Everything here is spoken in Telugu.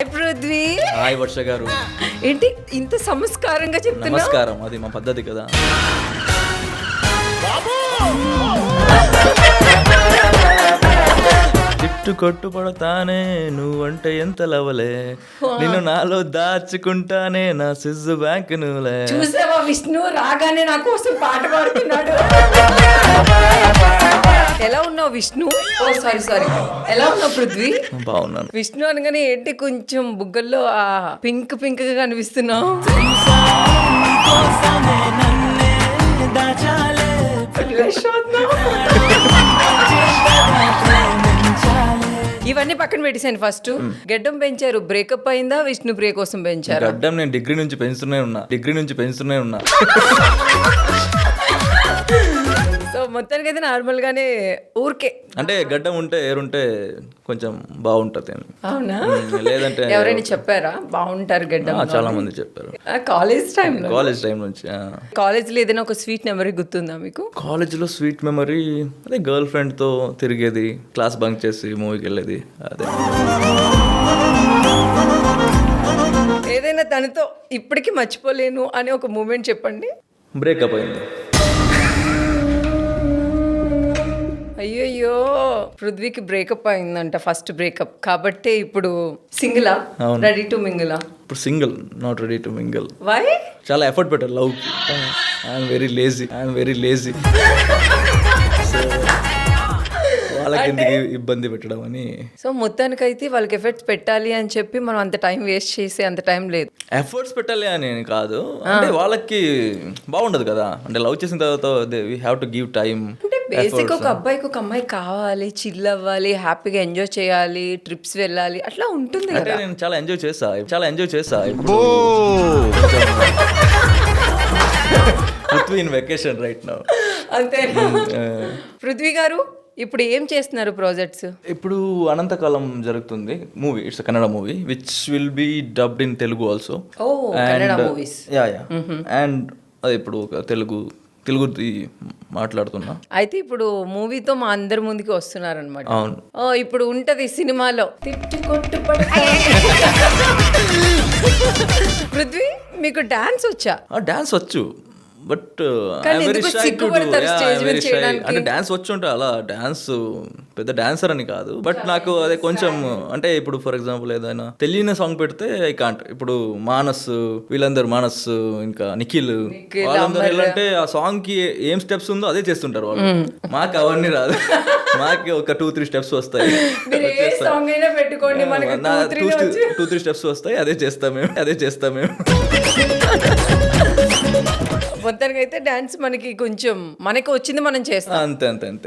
హాయ్ పృథ్వీ. హాయ్ వర్ష గారు. ఏంటి ఇంత సంస్కారంగా చెప్తున్నా నమస్కారం అది మా పద్ధతి కదా. తిట్టు కొట్టు పడతానే నువ్వంటే ఎంత లవలే? నిన్ను నాలో దాచుకుంటానే నా సిజ్జు బ్యాంక్ నువ్వులే. చూసావా విష్ణు? రాగానే నా కోసం పాట పాడుతున్నాడు. విష్ణు. Oh sorry sorry. ఎలా ఉన్నావు పృథ్వీ? బాగున్నాను. విష్ణు అనగానే ఏంటి కొంచెం బుగ్గల్లో ఆ పింక్ పింక్గా కనిపిస్తున్నావు? ఇవన్నీ పక్కన పెట్టేసాను ఫస్ట్. గెడ్డం పెంచారు. బ్రేకప్ అయిందా? విష్ణు బ్రేక్ కోసం పెంచారు? గడ్డం నేను డిగ్రీ నుంచి పెంచుతూనే ఉన్నా. డిగ్రీ నుంచి పెంచుతూనే ఉన్నా. సో మొత్తానికి అయితే నార్మల్ గానే ఊరికే. అంటే గడ్డం ఉంటే ఏరుంటే కొంచెం బాగుంటది. అవునా? లేదంటే ఎవరైనా చెప్పారా? బాగుంటారు గడ్డం చాలా మంది చెప్పారు. కాలేజ్ టైంలో కాలేజ్ టైం నుంచి ఆ. కాలేజ్లో ఏదైనా ఒక స్వీట్ మెమరీ గుర్తుందా మీకు? కాలేజ్లో స్వీట్ మెమరీ అదే గర్ల్ ఫ్రెండ్తో తిరిగేది క్లాస్ బంక్ చేసి మూవీకి వెళ్ళేది అదే. ఏదైనా తనతో ఇప్పటికీ మర్చిపోలేను అనే ఒక మూమెంట్ చెప్పండి. బ్రేకప్ అయింది. పృథ్వీకి బ్రేకప్ అయిందంట ఫస్ట్ బ్రేకప్ కాబట్టే ఇప్పుడు సింగిలా? అవును. రెడీ టు మింగిలా ఇప్పుడు single not ready to mingle why చాలా ఎఫర్ట్ పెట్టారు లవ్కి I'm very lazy I'm very lazy వాళ్ళకి ఎందుకు ఇబ్బంది పెట్టడం అని. సో మొత్తానికైతే వాళ్ళకి ఎఫెక్ట్స్ పెట్టాలి అని చెప్పి మనం అంత టైం వేస్ట్ చేసే అంత టైం లేదు. ఎఫర్ట్స్ పెట్టాలి అని కాదు. అంటే వాళ్ళకి బాగుండదు కదా. అంటే లవ్ చేసిన తర్వాత we have to give time basic ఒక అబ్బాయికి ఒక అమ్మాయి కావాలి చిల్ అవ్వాలి హ్యాపీగా ఎంజాయ్ చేయాలి ట్రిప్స్ వెళ్ళాలి అట్లా ఉంటుంది అంటే కదా. నేను చాలా ఎంజాయ్ చేసా చాలా ఎంజాయ్ చేసా ఇప్పుడు Prithvi in vacation right now అంతే. పృథ్వీ గారు ఇప్పుడు ఏం చేస్తున్నారు ప్రాజెక్ట్స్ ఇప్పుడు అనంతకాలం జరుగుతుంది movie it's Kannada movie which will be dubbed in Telugu also oh Kannada movies yeah yeah and అది ఇప్పుడు ఒక తెలుగు తెలుగుది మాట్లాడుతున్నా. అయితే ఇప్పుడు మూవీతో మా అందరి ముందుకి వస్తున్నారనమాట అవును. ఓ ఇప్పుడు ఉంటది సినిమాలో. తిట్టు కొట్టు పడు పృథ్వీ మీకు డాన్స్ వచ్చా? డాన్స్ వచ్చు. బట్ చేయడానికి. అంటే డాన్స్ వచ్చు అంటే అలా. డాన్స్ పెద్ద డాన్సర్ అని కాదు. బట్ నాకు అదే కొంచెం అంటే ఇప్పుడు ఫర్ ఎగ్జాంపుల్ ఏదైనా తెలియని సాంగ్ పెడితే ఐ కాంట్ ఇప్పుడు మానస్ వీళ్ళందరూ మానస్ ఇంకా నిఖిల్ వాళ్ళందరూ ఏంటంటే ఆ సాంగ్కి ఏం స్టెప్స్ ఉందో అదే చేస్తుంటారు వాళ్ళు. మాకు అవన్నీ రాదు. మాకు ఒక టూ త్రీ స్టెప్స్ వస్తాయి. టూ త్రీ స్టెప్స్ వస్తాయి అదే చేస్తాం మేము అదే చేస్తాం మేము. మొత్తానికి అయితే డాన్స్ మనకి కొంచెం మనకి వచ్చింది మనం చేస్తాం. అంతే అంతే అంతే.